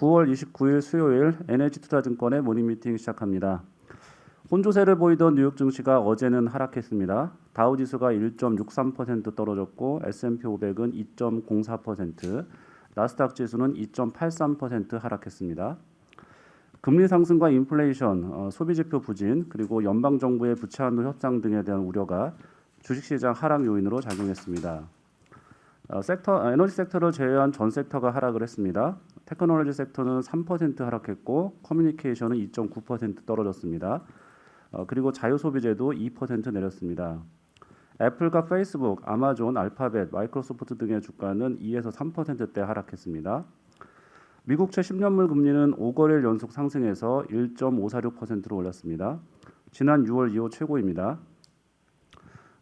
9월 29일 수요일 NH투자증권의 모닝 미팅 시작합니다. 혼조세를 보이던 뉴욕 증시가 어제는 하락했습니다. 다우 지수가 1.63% 떨어졌고 S&P 500은 2.04%, 나스닥 지수는 2.83% 하락했습니다. 금리 상승과 인플레이션, 어, 소비 지표 부진, 그리고 연방 정부의 부채 한도 협상 등에 대한 우려가 주식시장 하락 요인으로 작용했습니다. 어, 섹터 아, 에너지 섹터를 제외한 전 섹터가 하락을 했습니다. 테크놀로지 섹터는 3% 하락했고 커뮤니케이션은 2.9% 떨어졌습니다. 어, 그리고 자유소비재도 2% 내렸습니다. 애플과 페이스북, 아마존, 알파벳, 마이크로소프트 등의 주가는 2에서 3%대 하락했습니다. 미국 채 10년물 금리는 5거래일 연속 상승해서 1.546%로 올랐습니다. 지난 6월 이후 최고입니다.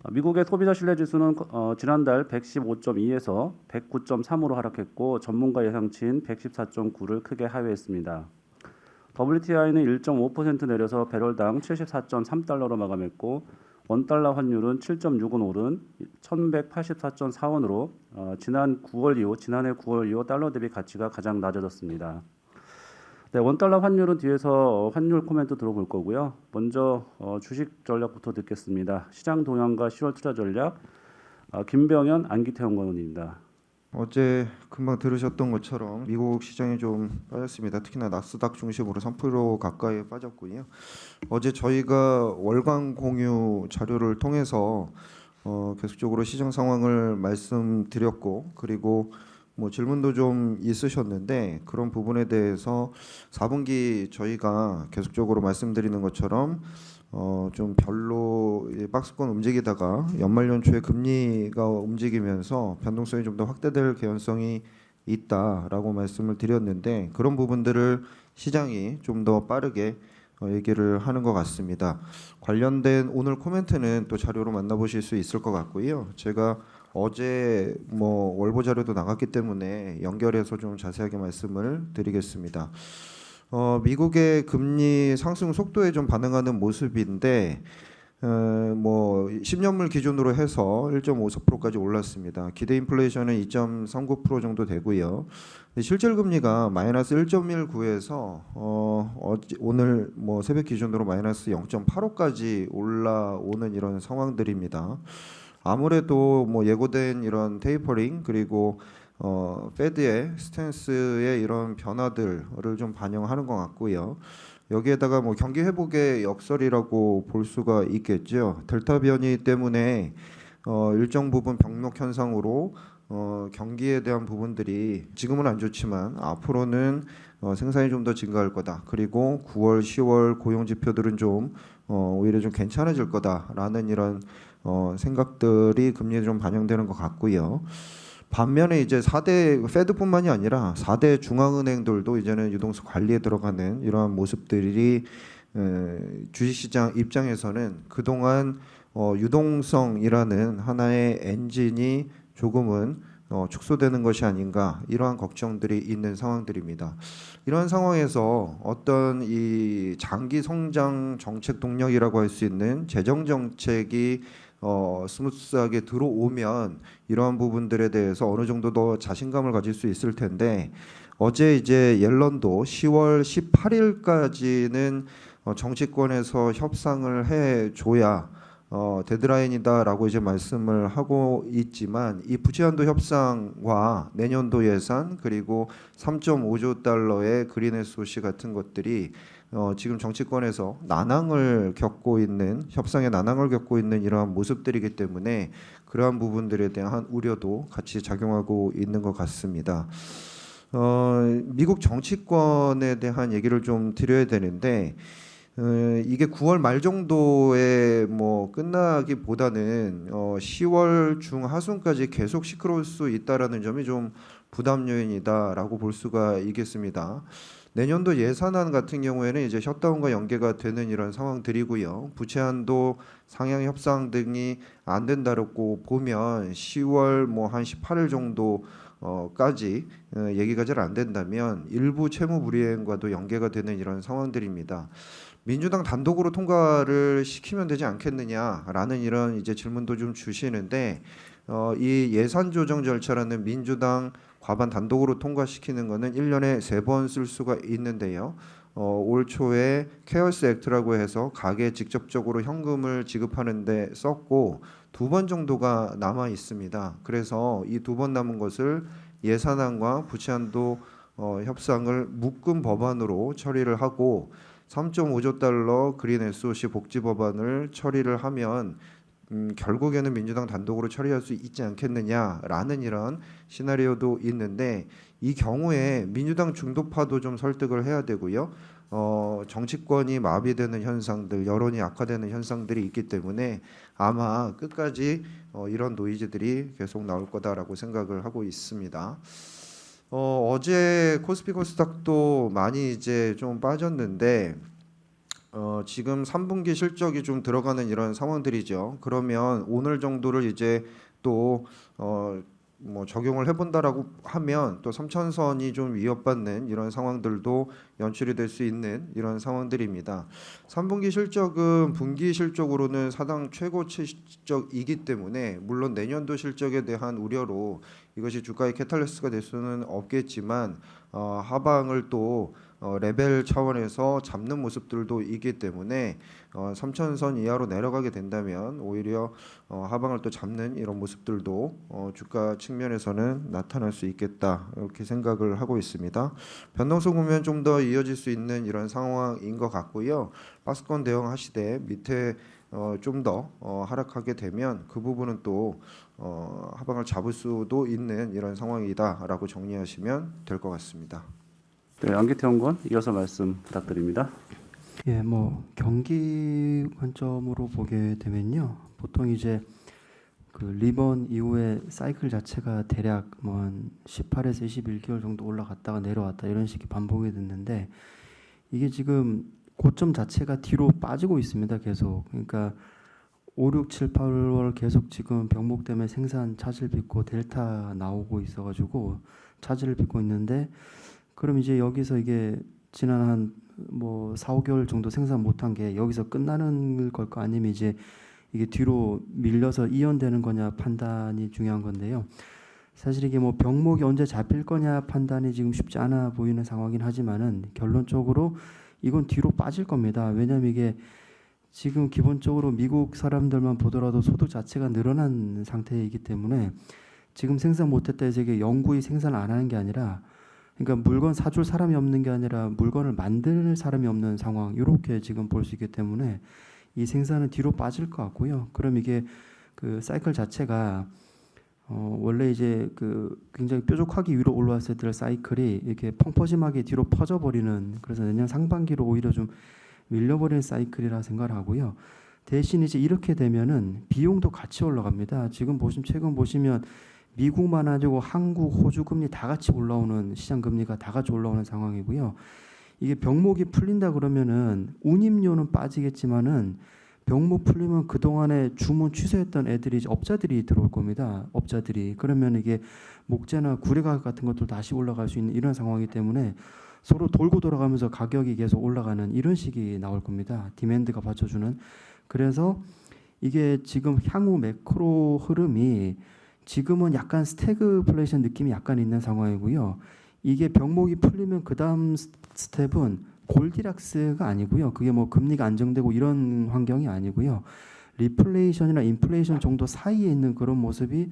어, 미국의 소비자 신뢰 지수는 어, 지난달 115.2에서 109.3으로 하락했고 전문가 예상치인 114.9를 크게 하회했습니다. WTI는 1.5% 내려서 배럴당 74.3달러로 마감했고 원달러 환율은 7.6원 오른 1,184.4원으로 어, 지난 9월 이후 지난해 9월 이후 달러 대비 가치가 가장 낮아졌습니다. 네, 원달러 환율은 뒤에서 어, 환율 코멘트 들어볼 거고요. 먼저 어, 주식 전략부터 듣겠습니다. 시장 동향과 10월 투자 전략 어, 김병현 안기태 연구원입니다. 어제 금방 들으셨던 것처럼 미국 시장이 좀 빠졌습니다. 특히나 나스닥 중심으로 3% 가까이 빠졌고요. 어제 저희가 월간 공유 자료를 통해서 어, 계속적으로 시장 상황을 말씀드렸고 그리고 뭐 질문도 좀 있으셨는데 그런 부분에 대해서 4분기 저희가 계속적으로 말씀드리는 것처럼 어, 좀 별로 이 박스권 움직이다가 연말 연초에 금리가 움직이면서 변동성이 좀 더 확대될 개연성이 있다라고 말씀을 드렸는데 그런 부분들을 시장이 좀 더 빠르게 어, 얘기를 하는 것 같습니다. 관련된 오늘 코멘트는 또 자료로 만나보실 수 있을 것 같고요. 제가 어제 뭐 월보 자료도 나갔기 때문에 연결해서 좀 자세하게 말씀을 드리겠습니다. 어, 미국의 금리 상승 속도에 좀 반응하는 모습인데 어, 뭐 10년물 기준으로 해서 1.54%까지 올랐습니다. 기대 인플레이션은 2.39% 정도 되고요. 실질 금리가 마이너스 1.19에서 어, 오늘 뭐 새벽 기준으로 마이너스 0.85까지 올라오는 이런 상황들입니다. 아무래도 뭐 예고된 이런 테이퍼링 그리고 어, 페드의 스탠스의 이런 변화들을 좀 반영하는 것 같고요. 여기에다가 뭐 경기 회복의 역설이라고 볼 수가 있겠죠. 델타 변이 때문에 어, 일정 부분 병목 현상으로 어, 경기에 대한 부분들이 지금은 안 좋지만 앞으로는 어, 생산이 좀 더 증가할 거다. 그리고 9월, 10월 고용 지표들은 좀 어, 오히려 좀 괜찮아질 거다라는 이런 어, 생각들이 금리에 좀 반영되는 것 같고요. 반면에 이제 4대 페드뿐만이 아니라 4대 중앙은행들도 이제는 유동성 관리에 들어가는 이러한 모습들이 에, 주식시장 입장에서는 그동안 어, 유동성이라는 하나의 엔진이 조금은 어, 축소되는 것이 아닌가 이러한 걱정들이 있는 상황들입니다. 이런 상황에서 어떤 이 장기 성장 정책 동력이라고 할 수 있는 재정 정책이 어, 스무스하게 들어오면 이러한 부분들에 대해서 어느 정도 더 자신감을 가질 수 있을 텐데 어제 이제 옐런도 10월 18일까지는 어, 정치권에서 협상을 해 줘야 어, 데드라인이다라고 이제 말씀을 하고 있지만 이 부채한도 협상과 내년도 예산 그리고 3.5조 달러의 그린 SOC 같은 것들이 어, 지금 정치권에서 난항을 겪고 있는 협상의 난항을 겪고 있는 이러한 모습들이기 때문에 그러한 부분들에 대한 우려도 같이 작용하고 있는 것 같습니다. 어, 미국 정치권에 대한 얘기를 좀 드려야 되는데 어, 이게 9월 말 정도에 뭐 끝나기보다는 어, 10월 중 하순까지 계속 시끄러울 수 있다라는 점이 좀 부담 요인이다라고 볼 수가 있겠습니다. 내년도 예산안 같은 경우에는 이제 셧다운과 연계가 되는 이런 상황들이고요. 부채 한도 상향 협상 등이 안 된다고 보면 10월 뭐 한 18일 정도 어까지 어, 얘기가 잘 안 된다면 일부 채무 불이행과도 연계가 되는 이런 상황들입니다. 민주당 단독으로 통과를 시키면 되지 않겠느냐라는 이런 이제 질문도 좀 주시는데 어, 이 예산 조정 절차라는 민주당 과반 단독으로 통과시키는 것은 1년에 세 번 쓸 수가 있는데요. 어, 올 초에 케어스 액트라고 해서 가게에 직접적으로 현금을 지급하는데 썼고 두 번 정도가 남아 있습니다. 그래서 이 두 번 남은 것을 예산안과 부채한도 어, 협상을 묶음 법안으로 처리를 하고 3.5조 달러 그린 SOC 복지 법안을 처리를 하면 음, 결국에는 민주당 단독으로 처리할 수 있지 않겠느냐라는 이런 시나리오도 있는데 이 경우에 민주당 중도파도 좀 설득을 해야 되고요. 어, 정치권이 마비되는 현상들, 여론이 악화되는 현상들이 있기 때문에 아마 끝까지 어, 이런 노이즈들이 계속 나올 거다라고 생각을 하고 있습니다. 어, 어제 코스피 코스닥도 많이 이제 좀 빠졌는데 어, 지금 3분기 실적이 좀 들어가는 이런 상황들이죠. 그러면 오늘 정도를 이제 또 어, 뭐 적용을 해본다라고 하면 또 3천선이 좀 위협받는 이런 상황들도 연출이 될 수 있는 이런 상황들입니다. 3분기 실적은 분기 실적으로는 사상 최고치 실적이기 때문에 물론 내년도 실적에 대한 우려로 이것이 주가의 캐탈리스트가 될 수는 없겠지만 어, 하방을 또 어, 레벨 차원에서 잡는 모습들도 있기 때문에 어, 3천선 이하로 내려가게 된다면 오히려 어, 하방을 또 잡는 이런 모습들도 어, 주가 측면에서는 나타날 수 있겠다 이렇게 생각을 하고 있습니다. 변동성 보면 좀 더 이어질 수 있는 이런 상황인 것 같고요. 박스권 대응하시되 밑에 어, 좀 더 어, 하락하게 되면 그 부분은 또 어, 하방을 잡을 수도 있는 이런 상황이다라고 정리하시면 될 것 같습니다. 네, 안기태 연구원 이어서 말씀 부탁드립니다. 예, 뭐 경기 관점으로 보게 되면요, 보통 이제 그 리번 이후에 사이클 자체가 대략 뭐한 18에서 21개월 정도 올라갔다가 내려왔다 이런 식이 반복이 됐는데 이게 지금 고점 자체가 뒤로 빠지고 있습니다, 계속. 그러니까 5, 6, 7, 8월 계속 지금 병목 때문에 생산 차질 빚고 델타 나오고 있어가지고 차질을 빚고 있는데 그럼 이제 여기서 이게 지난 한 뭐 4, 5개월 정도 생산 못한 게 여기서 끝나는 걸까 아니면 이제 이게 뒤로 밀려서 이연되는 거냐 판단이 중요한 건데요. 사실 이게 뭐 병목이 언제 잡힐 거냐 판단이 지금 쉽지 않아 보이는 상황이긴 하지만은 결론적으로 이건 뒤로 빠질 겁니다. 왜냐하면 이게 지금 기본적으로 미국 사람들만 보더라도 소득 자체가 늘어난 상태이기 때문에 지금 생산 못했다 해서 이게 영구히 생산 안 하는 게 아니라 그러니까 물건 사줄 사람이 없는 게 아니라 물건을 만들 사람이 없는 상황 이렇게 지금 볼 수 있기 때문에 이 생산은 뒤로 빠질 것 같고요. 그럼 이게 그 사이클 자체가 어 원래 이제 그 굉장히 뾰족하게 위로 올라왔을 때 사이클이 이렇게 펑퍼짐하게 뒤로 퍼져 버리는 그래서 내년 상반기로 오히려 좀 밀려버리는 사이클이라 생각을 하고요. 대신 이제 이렇게 되면은 비용도 같이 올라갑니다. 지금 보시면 최근 보시면 미국만 아니고 한국, 호주 금리 다 같이 올라오는 시장 금리가 다 같이 올라오는 상황이고요. 이게 병목이 풀린다 그러면은 운임료는 빠지겠지만은 병목 풀리면 그 동안에 주문 취소했던 애들이 업자들이 들어올 겁니다. 업자들이 그러면 이게 목재나 구리 가격 같은 것도 다시 올라갈 수 있는 이런 상황이기 때문에 서로 돌고 돌아가면서 가격이 계속 올라가는 이런 식이 나올 겁니다. 디맨드가 받쳐주는 그래서 이게 지금 향후 매크로 흐름이 지금은 약간 스태그플레이션 느낌이 약간 있는 상황이고요. 이게 병목이 풀리면 그 다음 스텝은 골디락스가 아니고요. 그게 뭐 금리가 안정되고 이런 환경이 아니고요. 리플레이션이나 인플레이션 정도 사이에 있는 그런 모습이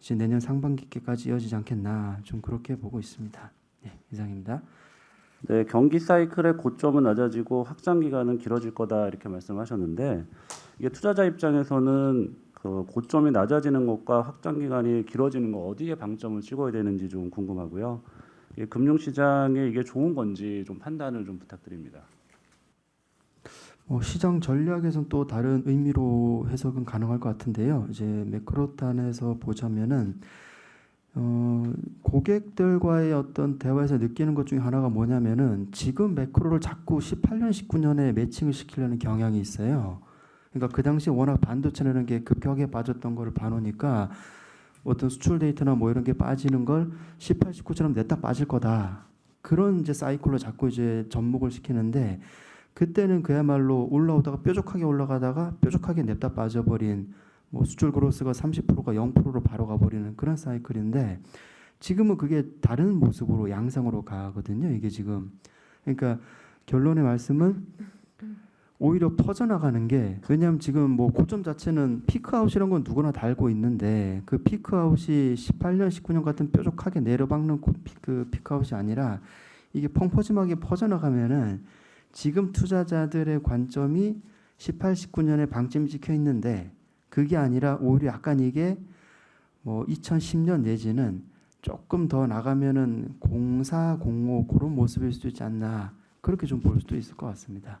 이제 내년 상반기까지 이어지지 않겠나 좀 그렇게 보고 있습니다. 네, 이상입니다. 네, 경기 사이클의 고점은 낮아지고 확장 기간은 길어질 거다 이렇게 말씀하셨는데 이게 투자자 입장에서는 그 고점이 낮아지는 것과 확장 기간이 길어지는 거 어디에 방점을 찍어야 되는지 좀 궁금하고요. 금융 시장에 이게 좋은 건지 좀 판단을 좀 부탁드립니다. 뭐 시장 전략에서는 또 다른 의미로 해석은 가능할 것 같은데요. 이제 매크로탄에서 보자면은 어, 고객들과의 어떤 대화에서 느끼는 것 중에 하나가 뭐냐면은 지금 매크로를 자꾸 18년, 19년에 매칭을 시키려는 경향이 있어요. 그러니까 그 당시 워낙 반도체라는 게 급격하게 빠졌던 거를 봐놓으니까 어떤 수출 데이터나 뭐 이런 게 빠지는 걸 18, 19처럼 냈다 빠질 거다. 그런 이제 사이클로 자꾸 이제 접목을 시키는데 그때는 그야말로 올라오다가 뾰족하게 올라가다가 뾰족하게 냅다 빠져버린 뭐 수출 그로스가 30%가 0%로 바로 가버리는 그런 사이클인데 지금은 그게 다른 모습으로 양상으로 가거든요. 이게 지금 그러니까 결론의 말씀은 오히려 퍼져나가는 게 왜냐하면 지금 뭐 고점 자체는 피크아웃이란 건 누구나 다 알고 있는데 그 피크아웃이 18년, 19년 같은 뾰족하게 내려박는 그 피크아웃이 아니라 이게 펑퍼짐하게 퍼져나가면은 지금 투자자들의 관점이 18, 19년에 방점이 찍혀 있는데 그게 아니라 오히려 약간 이게 뭐 2010년 내지는 조금 더 나가면은 04, 05 그런 모습일 수도 있지 않나 그렇게 좀 볼 수도 있을 것 같습니다.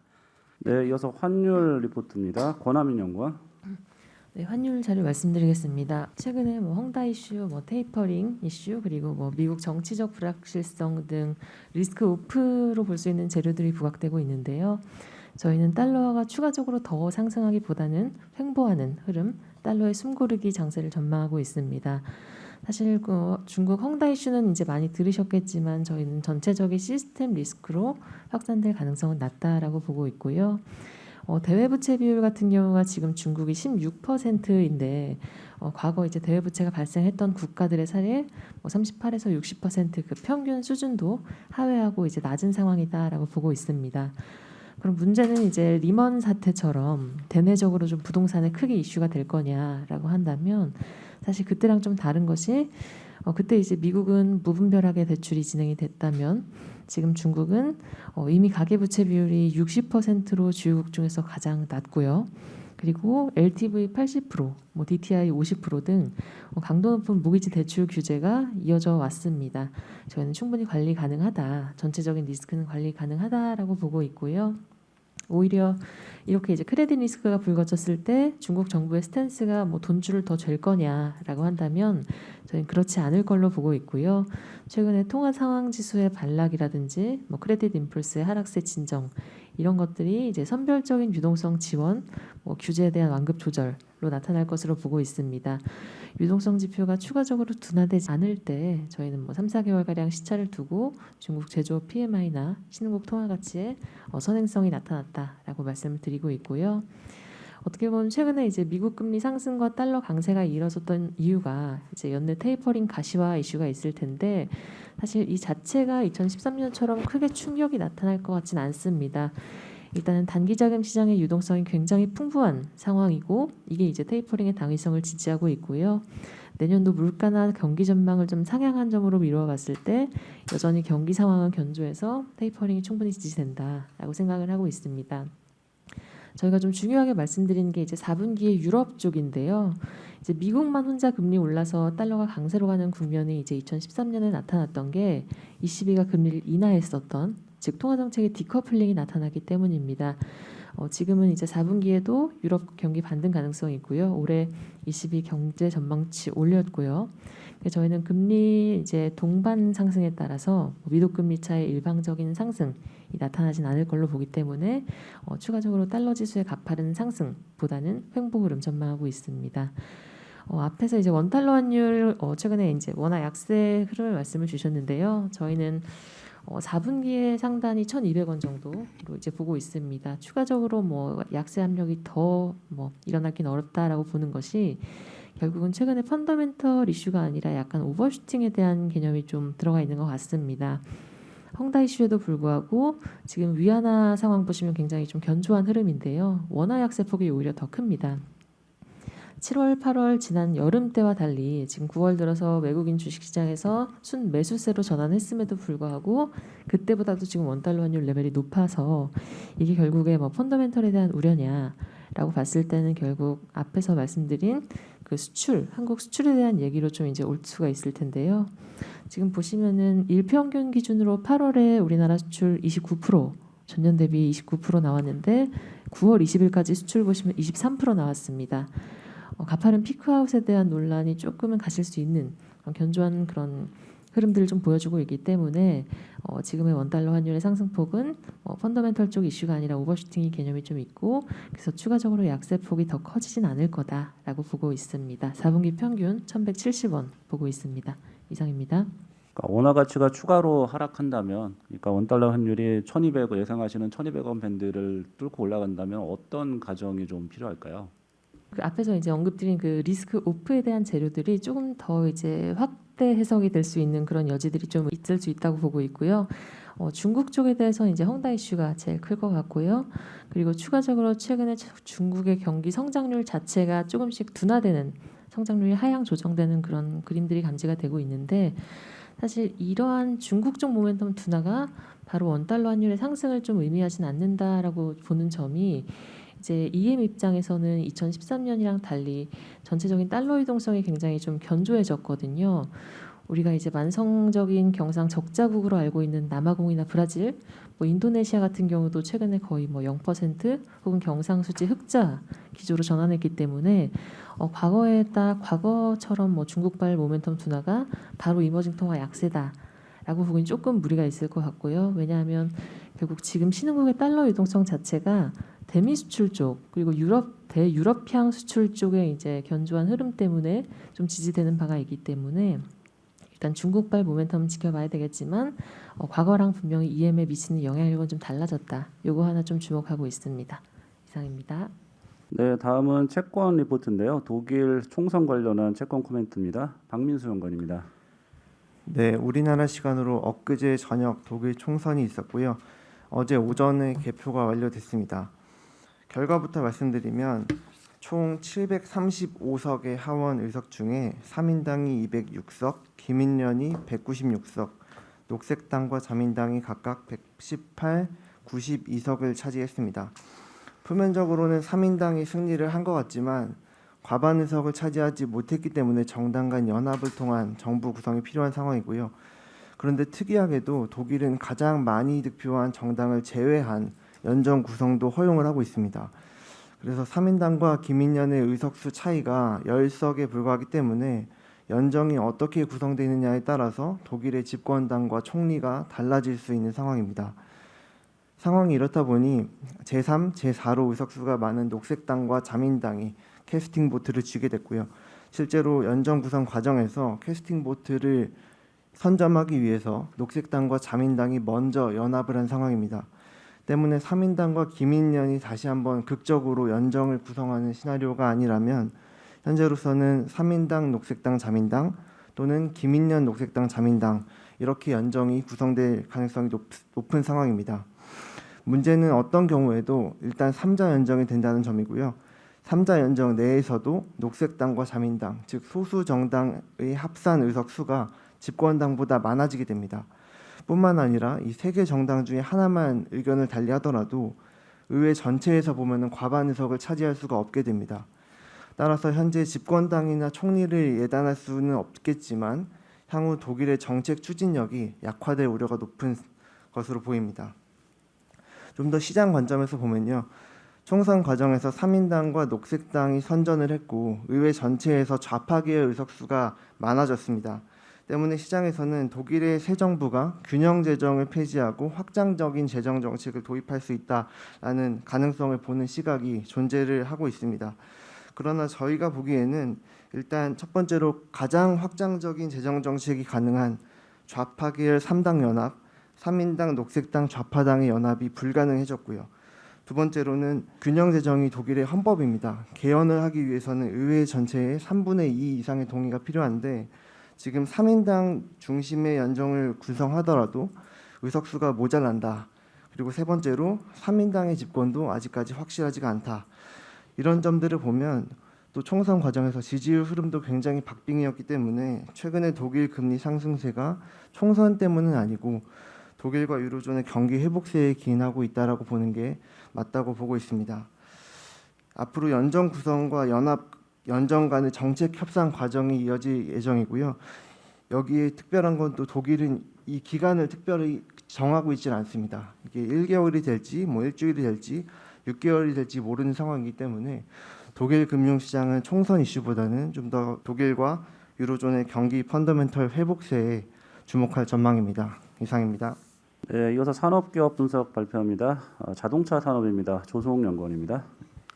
네, 이어서 환율 리포트입니다. 권하민 연구원. 네, 환율 자료 말씀드리겠습니다. 최근에 뭐 헝다 이슈, 뭐 테이퍼링 이슈, 그리고 뭐 미국 정치적 불확실성 등 리스크 오프로 볼 수 있는 재료들이 부각되고 있는데요. 저희는 달러가 추가적으로 더 상승하기보다는 횡보하는 흐름, 달러의 숨고르기 장세를 전망하고 있습니다. 사실 그 중국 헝다 이슈는 이제 많이 들으셨겠지만 저희는 전체적인 시스템 리스크로 확산될 가능성은 낮다라고 보고 있고요. 어, 대외 부채 비율 같은 경우가 지금 중국이 16%인데 어, 과거 이제 대외 부채가 발생했던 국가들의 사례 뭐 38에서 60%그 평균 수준도 하회하고 이제 낮은 상황이다라고 보고 있습니다. 그럼 문제는 이제 리먼 사태처럼 대내적으로 좀 부동산에 크게 이슈가 될 거냐라고 한다면 사실 그때랑 좀 다른 것이 어, 그때 이제 미국은 무분별하게 대출이 진행이 됐다면 지금 중국은 어, 이미 가계부채 비율이 60%로 주요국 중에서 가장 낮고요. 그리고 LTV 80%, 뭐 DTI 50%등 어, 강도 높은 모기지 대출 규제가 이어져 왔습니다. 저희는 충분히 관리 가능하다, 전체적인 리스크는 관리 가능하다라고 보고 있고요. 오히려 이렇게 이제 크레딧 리스크가 불거졌을 때 중국 정부의 스탠스가 뭐 돈줄을 더 잴 거냐라고 한다면 저희는 그렇지 않을 걸로 보고 있고요. 최근에 통화 상황 지수의 반락이라든지 뭐 크레딧 인플스의 하락세 진정 이런 것들이 이제 선별적인 유동성 지원, 뭐 규제에 대한 완급 조절 로 나타날 것으로 보고 있습니다. 유동성 지표가 추가적으로 둔화되지 않을 때 저희는 뭐 3, 4개월 가량 시차를 두고 중국 제조업 PMI나 신흥국 통화 가치에 어, 선행성이 나타났다라고 말씀을 드리고 있고요. 어떻게 보면 최근에 이제 미국 금리 상승과 달러 강세가 이뤄졌던 이유가 이제 연내 테이퍼링 가시화 이슈가 있을 텐데 사실 이 자체가 2013년처럼 크게 충격이 나타날 것 같지는 않습니다. 일단은 단기 자금 시장의 유동성이 굉장히 풍부한 상황이고 이게 이제 테이퍼링의 당위성을 지지하고 있고요. 내년도 물가나 경기 전망을 좀 상향한 점으로 미루어 봤을 때 여전히 경기 상황은 견조해서 테이퍼링이 충분히 지지된다라고 생각을 하고 있습니다. 저희가 좀 중요하게 말씀드리는 게 이제 4분기의 유럽 쪽인데요. 이제 미국만 혼자 금리 올라서 달러가 강세로 가는 국면이 이제 2013년에 나타났던 게 ECB가 금리를 인하했었던 즉 통화 정책의 디커플링이 나타나기 때문입니다. 어, 지금은 이제 4분기에도 유럽 경기 반등 가능성이 있고요. 올해 ECB 경제 전망치 올렸고요. 저희는 금리 이제 동반 상승에 따라서 미국 금리 차의 일방적인 상승이 나타나진 않을 걸로 보기 때문에 어, 추가적으로 달러 지수의 가파른 상승보다는 횡보 흐름 전망하고 있습니다. 어, 앞에서 이제 원 달러 환율 어, 최근에 이제 워낙 약세 흐름을 말씀을 주셨는데요. 저희는 어, 4분기에 상단이 1,200원 정도로 이제 보고 있습니다. 추가적으로 뭐 약세 압력이 더 뭐 일어나긴 어렵다라고 보는 것이 결국은 최근에 펀더멘털 이슈가 아니라 약간 오버슈팅에 대한 개념이 좀 들어가 있는 것 같습니다. 헝다 이슈에도 불구하고 지금 위안화 상황 보시면 굉장히 좀 견조한 흐름인데요. 원화 약세 폭이 오히려 더 큽니다. 7월, 8월 지난 여름 때와 달리 지금 9월 들어서 외국인 주식시장에서 순 매수세로 전환했음에도 불구하고 그때보다도 지금 원달러 환율 레벨이 높아서 이게 결국에 뭐 펀더멘털에 대한 우려냐라고 봤을 때는 결국 앞에서 말씀드린 그 수출, 한국 수출에 대한 얘기로 좀 이제 올 수가 있을 텐데요. 지금 보시면은 일평균 기준으로 8월에 우리나라 수출 29% 전년 대비 29% 나왔는데 9월 20일까지 수출 보시면 23% 나왔습니다. 어, 가파른 피크아웃에 대한 논란이 조금은 가실 수 있는 견조한 그런 흐름들을 좀 보여주고 있기 때문에 어, 지금의 원달러 환율의 상승폭은 어, 펀더멘털 쪽 이슈가 아니라 오버슈팅의 개념이 좀 있고 그래서 추가적으로 약세폭이 더 커지진 않을 거다라고 보고 있습니다. 4분기 평균 1,170원 보고 있습니다. 이상입니다. 그러니까 원화 가치가 추가로 하락한다면, 그러니까 원 달러 환율이 1,200원 예상하시는 1,200원 밴드를 뚫고 올라간다면 어떤 가정이 좀 필요할까요? 그 앞에서 이제 언급드린 그 리스크 오프에 대한 재료들이 조금 더 이제 확 확대 해석이 될 수 있는 그런 여지들이 좀 있을 수 있다고 보고 있고요. 어, 중국 쪽에 대해서 이제 헝다 이슈가 제일 클 것 같고요. 그리고 추가적으로 최근에 중국의 경기 성장률 자체가 조금씩 둔화되는 성장률이 하향 조정되는 그런 그림들이 감지가 되고 있는데 사실 이러한 중국 쪽 모멘텀 둔화가 바로 원달러 환율의 상승을 좀 의미하진 않는다라고 보는 점이 이제 EM 입장에서는 2013년이랑 달리 전체적인 달러 유동성이 굉장히 좀 견조해졌거든요. 우리가 이제 만성적인 경상 적자국으로 알고 있는 남아공이나 브라질, 뭐 인도네시아 같은 경우도 최근에 거의 뭐 0% 혹은 경상수지 흑자 기조로 전환했기 때문에 어, 과거에 딱 과거처럼 뭐 중국발 모멘텀 둔화가 바로 이머징 통화 약세다 라고 보기엔 조금 무리가 있을 것 같고요. 왜냐하면 결국 지금 신흥국의 달러 유동성 자체가 대미 수출 쪽 그리고 유럽 대유럽향 수출 쪽에 이제 견조한 흐름 때문에 좀 지지되는 바가 있기 때문에 일단 중국발 모멘텀 지켜봐야 되겠지만 어, 과거랑 분명히 EM에 미치는 영향력은 좀 달라졌다. 요거 하나 좀 주목하고 있습니다. 이상입니다. 네, 다음은 채권 리포트인데요. 독일 총선 관련한 채권 코멘트입니다. 박민수 연구원입니다. 네, 우리나라 시간으로 엊그제 저녁 독일 총선이 있었고요. 어제 오전에 개표가 완료됐습니다. 결과부터 말씀드리면 총 735석의 하원 의석 중에 3인당이 206석, 기민련이 196석, 녹색당과 자민당이 각각 118, 92석을 차지했습니다. 표면적으로는 3인당이 승리를 한 것 같지만 과반 의석을 차지하지 못했기 때문에 정당 간 연합을 통한 정부 구성이 필요한 상황이고요. 그런데 특이하게도 독일은 가장 많이 득표한 정당을 제외한 연정 구성도 허용을 하고 있습니다. 그래서 3인당과 기민련의 의석수 차이가 10석에 불과하기 때문에 연정이 어떻게 구성되느냐에 따라서 독일의 집권당과 총리가 달라질 수 있는 상황입니다. 상황이 이렇다 보니 제3, 제4로 의석수가 많은 녹색당과 자민당이 캐스팅 보트를 쥐게 됐고요. 실제로 연정 구성 과정에서 캐스팅 보트를 선점하기 위해서 녹색당과 자민당이 먼저 연합을 한 상황입니다. 때문에 3인당과 기민련이 다시 한번 극적으로 연정을 구성하는 시나리오가 아니라면 현재로서는 3인당 녹색당 자민당 또는 기민련 녹색당 자민당 이렇게 연정이 구성될 가능성이 높, 높은 상황입니다. 문제는 어떤 경우에도 일단 3자 연정이 된다는 점이고요. 3자 연정 내에서도 녹색당과 자민당, 즉 소수 정당의 합산 의석 수가 집권당보다 많아지게 됩니다. 뿐만 아니라 이 세 개 정당 중에 하나만 의견을 달리하더라도 의회 전체에서 보면은 과반 의석을 차지할 수가 없게 됩니다. 따라서 현재 집권당이나 총리를 예단할 수는 없겠지만 향후 독일의 정책 추진력이 약화될 우려가 높은 것으로 보입니다. 좀 더 시장 관점에서 보면요. 총선 과정에서 3인당과 녹색당이 선전을 했고 의회 전체에서 좌파 계열 의석수가 많아졌습니다. 때문에 시장에서는 독일의 새 정부가 균형 재정을 폐지하고 확장적인 재정 정책을 도입할 수 있다라는 가능성을 보는 시각이 존재를 하고 있습니다. 그러나 저희가 보기에는 일단 첫 번째로 가장 확장적인 재정 정책이 가능한 좌파 계열 3당 연합, 3인당 녹색당 좌파당의 연합이 불가능해졌고요. 두 번째로는 균형 재정이 독일의 헌법입니다. 개헌을 하기 위해서는 의회 전체의 3분의 2 이상의 동의가 필요한데 지금 3인당 중심의 연정을 구성하더라도 의석수가 모자란다. 그리고 세 번째로 3인당의 집권도 아직까지 확실하지가 않다. 이런 점들을 보면 또 총선 과정에서 지지율 흐름도 굉장히 박빙이었기 때문에 최근에 독일 금리 상승세가 총선 때문은 아니고 독일과 유로존의 경기 회복세에 기인하고 있다라고 보는 게 맞다고 보고 있습니다. 앞으로 연정 구성과 연합 연정 간의 정책 협상 과정이 이어질 예정이고요. 여기에 특별한 건 또 독일은 이 기간을 특별히 정하고 있지는 않습니다. 이게 1개월이 될지 뭐 일주일이 될지 6개월이 될지 모르는 상황이기 때문에 독일 금융시장은 총선 이슈보다는 좀 더 독일과 유로존의 경기 펀더멘털 회복세에 주목할 전망입니다. 이상입니다. 네, 이어서 산업기업 분석 발표합니다. 어, 자동차 산업입니다. 조송 연구원입니다.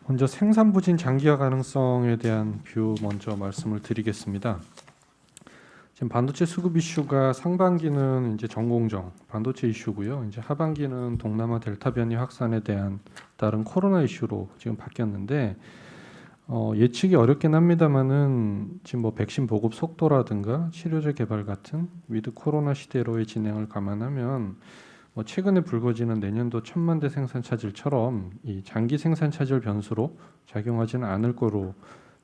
먼저 생산 부진 장기화 가능성에 대한 뷰 먼저 말씀을 드리겠습니다. 지금 반도체 수급 이슈가 상반기는 이제 전공정 반도체 이슈고요. 이제 하반기는 동남아 델타 변이 확산에 대한 다른 코로나 이슈로 지금 바뀌었는데 어, 예측이 어렵긴 합니다만은 지금 뭐 백신 보급 속도라든가 치료제 개발 같은 위드 코로나 시대로의 진행을 감안하면 뭐 최근에 불거지는 내년도 천만 대 생산 차질처럼 이 장기 생산 차질 변수로 작용하지는 않을 거로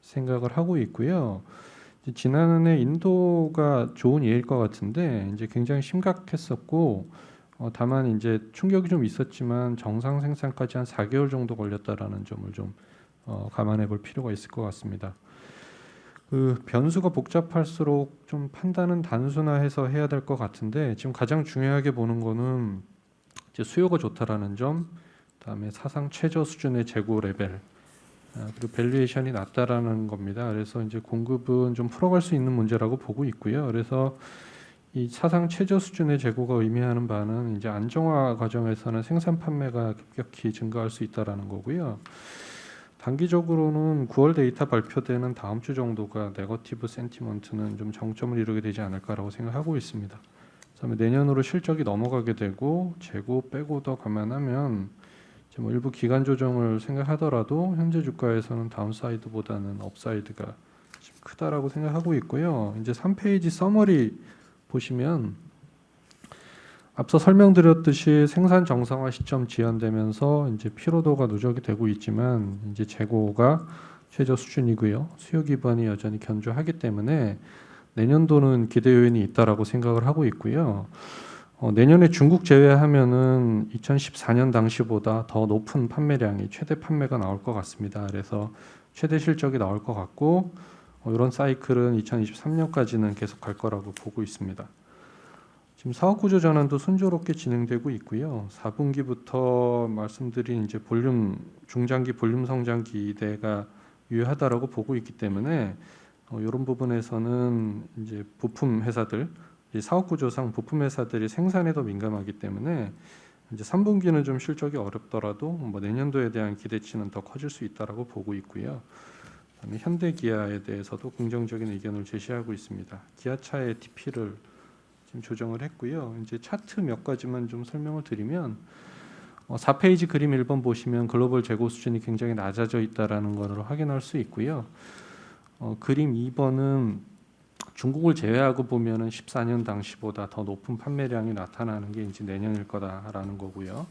생각을 하고 있고요. 이제 지난해 인도가 좋은 예일 것 같은데 이제 굉장히 심각했었고 어, 다만 이제 충격이 좀 있었지만 정상 생산까지 한 4개월 정도 걸렸다라는 점을 좀 어, 감안해 볼 필요가 있을 것 같습니다. 그 변수가 복잡할수록 좀 판단은 단순화해서 해야 될 것 같은데 지금 가장 중요하게 보는 거는 이제 수요가 좋다라는 점, 그다음에 사상 최저 수준의 재고 레벨, 아, 그리고 밸류에이션이 낮다라는 겁니다. 그래서 이제 공급은 좀 풀어갈 수 있는 문제라고 보고 있고요. 그래서 이 사상 최저 수준의 재고가 의미하는 바는 이제 안정화 과정에서는 생산 판매가 급격히 증가할 수 있다라는 거고요. 단기적으로는 9월 데이터 발표되는 다음 주 정도가 네거티브 센티먼트는 좀 정점을 이루게 되지 않을까라고 생각하고 있습니다. 그다음에 내년으로 실적이 넘어가게 되고 재고 빼고 더 감안하면 뭐 일부 기간 조정을 생각하더라도 현재 주가에서는 다운사이드보다는 업사이드가 좀 크다라고 생각하고 있고요. 이제 3페이지 서머리 보시면 앞서 설명드렸듯이 생산 정상화 시점 지연되면서 이제 피로도가 누적이 되고 있지만 이제 재고가 최저 수준이고요. 수요 기반이 여전히 견조하기 때문에 내년도는 기대 요인이 있다라고 생각을 하고 있고요. 어, 내년에 중국 제외하면은 2014년 당시보다 더 높은 판매량이 최대 판매가 나올 것 같습니다. 그래서 최대 실적이 나올 것 같고 어, 이런 사이클은 2023년까지는 계속 갈 거라고 보고 있습니다. 지금 사업 구조 전환도 순조롭게 진행되고 있고요. 4분기부터 말씀드린 이제 볼륨 중장기 볼륨 성장 기대가 유효하다라고 보고 있기 때문에 어, 이런 부분에서는 이제 부품 회사들 이 사업 구조상 부품 회사들이 생산에 더 민감하기 때문에 이제 3분기는 좀 실적이 어렵더라도 뭐 내년도에 대한 기대치는 더 커질 수 있다라고 보고 있고요. 그다음에 현대 기아에 대해서도 긍정적인 의견을 제시하고 있습니다. 기아차의 TP를 지금 조정을 했고요. 이제 차트 몇 가지만 좀 설명을 드리면 어, 4페이지 그림 1번 보시면 글로벌 재고 수준이 굉장히 낮아져 있다라는 것을 확인할 수 있고요. 어, 그림 2번은 중국을 제외하고 보면은 14년 당시보다 더 높은 판매량이 나타나는 게 이제 내년일 거다라는 거고요.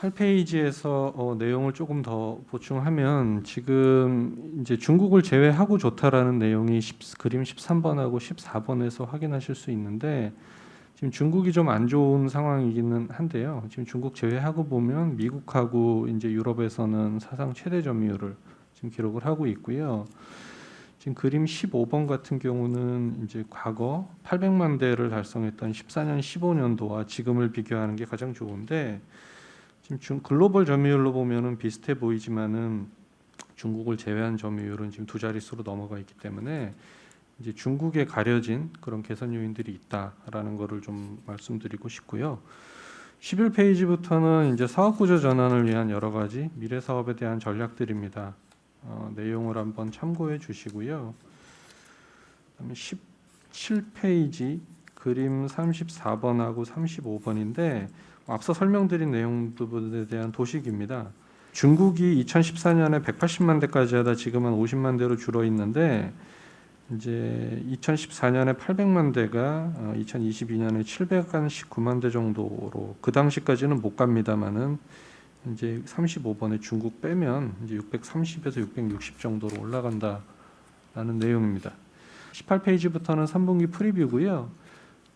8페이지에서 어, 내용을 조금 더 보충하면 지금 이제 중국을 제외하고 좋다라는 내용이 10, 그림 13번하고 14번에서 확인하실 수 있는데 지금 중국이 좀 안 좋은 상황이기는 한데요. 지금 중국 제외하고 보면 미국하고 이제 유럽에서는 사상 최대 점유율을 지금 기록을 하고 있고요. 지금 그림 15번 같은 경우는 이제 과거 800만 대를 달성했던 14년 15년도와 지금을 비교하는 게 가장 좋은데 지금 중, 글로벌 점유율로 보면은 비슷해 보이지만은 중국을 제외한 점유율은 지금 두 자릿수로 넘어가 있기 때문에 이제 중국에 가려진 그런 개선 요인들이 있다라는 거를 좀 말씀드리고 싶고요. 11페이지부터는 이제 사업 구조 전환을 위한 여러 가지 미래 사업에 대한 전략들입니다. 어, 내용을 한번 참고해 주시고요. 그다음에 17페이지 그림 34번하고 35번인데 앞서 설명드린 내용들에 대한 도식입니다. 중국이 2014년에 180만 대까지 하다 지금 한 50만 대로 줄어 있는데 이제 2014년에 800만 대가 2022년에 719만 대 정도로 그 당시까지는 못 갑니다만은 이제 35번에 중국 빼면 이제 630에서 660 정도로 올라간다라는 내용입니다. 18페이지부터는 3분기 프리뷰고요.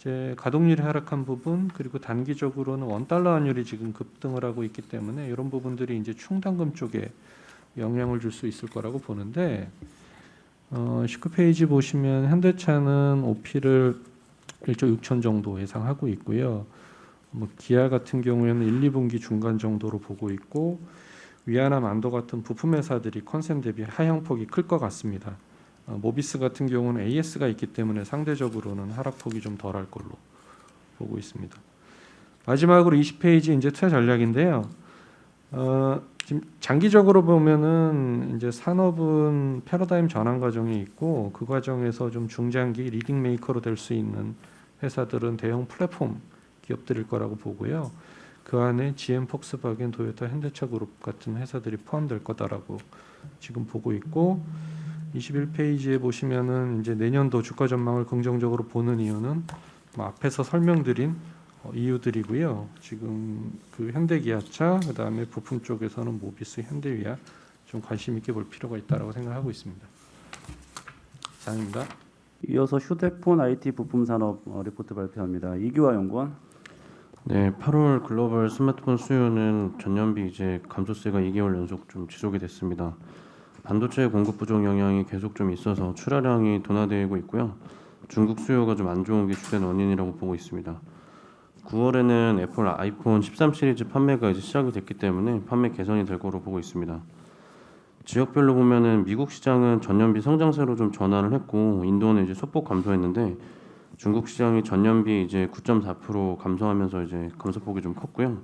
이제 가동률이 하락한 부분 그리고 단기적으로는 원 달러 환율이 지금 급등을 하고 있기 때문에 이런 부분들이 이제 충당금 쪽에 영향을 줄 수 있을 거라고 보는데 어, 19페이지 보시면 현대차는 OP를 1조 6천 정도 예상하고 있고요. 뭐 기아 같은 경우에는 1, 2분기 중간 정도로 보고 있고 위안함 안도 같은 부품 회사들이 컨센 대비 하향폭이 클 것 같습니다. 어, 모비스 같은 경우는 AS가 있기 때문에 상대적으로는 하락폭이 좀 덜할 걸로 보고 있습니다. 마지막으로 20페이지 이제 투자 전략인데요. 어, 지금 장기적으로 보면은 이제 산업은 패러다임 전환 과정이 있고 그 과정에서 좀 중장기 리딩 메이커로 될 수 있는 회사들은 대형 플랫폼 기업들일 거라고 보고요. 그 안에 GM, 폭스바겐, 도요타, 현대차 그룹 같은 회사들이 포함될 거다라고 지금 보고 있고 21페이지에 보시면은 이제 내년도 주가 전망을 긍정적으로 보는 이유는 뭐 앞에서 설명드린 어, 이유들이고요. 지금 그 현대기아차 그다음에 부품 쪽에서는 모비스, 현대위아 좀 관심 있게 볼 필요가 있다라고 생각하고 있습니다. 이상입니다. 이어서 휴대폰 IT 부품 산업 어, 리포트 발표합니다. 이규화 연구원. 네, 8월 글로벌 스마트폰 수요는 전년비 이제 감소세가 2개월 연속 좀 지속이 됐습니다. 반도체 공급 부족 영향이 계속 좀 있어서 출하량이 둔화되고 있고요. 중국 수요가 좀 안 좋은 게 주된 원인이라고 보고 있습니다. 9월에는 애플 아이폰 13 시리즈 판매가 이제 시작이 됐기 때문에 판매 개선이 될 거로 보고 있습니다. 지역별로 보면은 미국 시장은 전년비 성장세로 좀 전환을 했고 인도는 이제 소폭 감소했는데 중국 시장이 전년비 이제 9.4% 감소하면서 이제 감소폭이 좀 컸고요.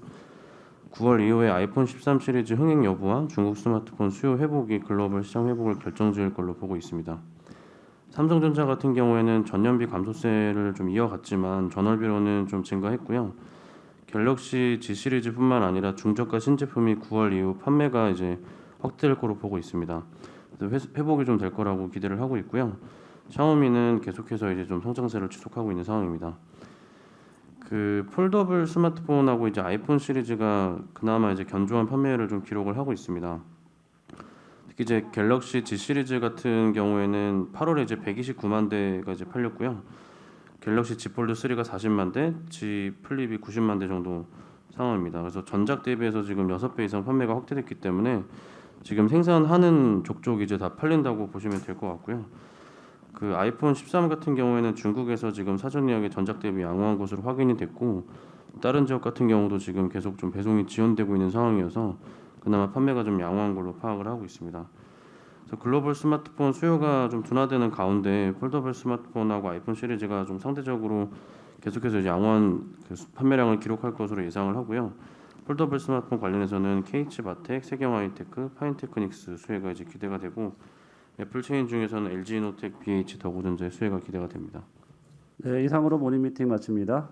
9월 이후에 아이폰 13 시리즈 흥행 여부와 중국 스마트폰 수요 회복이 글로벌 시장 회복을 결정지을 걸로 보고 있습니다. 삼성전자 같은 경우에는 전년비 감소세를 좀 이어갔지만 전월비로는 좀 증가했고요. 갤럭시 G 시리즈뿐만 아니라 중저가 신제품이 9월 이후 판매가 이제 확대될 거로 보고 있습니다. 회복이 좀 될 거라고 기대를 하고 있고요. 샤오미는 계속해서 이제 좀 성장세를 지속하고 있는 상황입니다. 그 폴더블 스마트폰하고 이제 아이폰 시리즈가 그나마 이제 견조한 판매를 좀 기록을 하고 있습니다. 특히 이제 갤럭시 G 시리즈 같은 경우에는 8월에 이제 129만 대가 이제 팔렸고요. 갤럭시 Z 폴드 3가 40만 대, G 플립이 90만 대 정도 상황입니다. 그래서 전작 대비해서 지금 6배 이상 판매가 확대됐기 때문에 지금 생산하는 족족 이제 다 팔린다고 보시면 될 것 같고요. 그 아이폰 13 같은 경우에는 중국에서 지금 사전 예약이 전작 대비 양호한 것으로 확인이 됐고 다른 지역 같은 경우도 지금 계속 좀 배송이 지연되고 있는 상황이어서 그나마 판매가 좀 양호한 걸로 파악을 하고 있습니다. 그래서 글로벌 스마트폰 수요가 좀 둔화되는 가운데 폴더블 스마트폰하고 아이폰 시리즈가 좀 상대적으로 계속해서 양호한 그 수- 판매량을 기록할 것으로 예상을 하고요. 폴더블 스마트폰 관련해서는 KH 바텍, 세경 하이테크, 파인테크닉스 수혜가 이제 기대가 되고 애플 체인 중에서는 LG 노텍, BH 더고전자의 수혜가 기대가 됩니다. 네, 이상으로 모닝 미팅 마칩니다.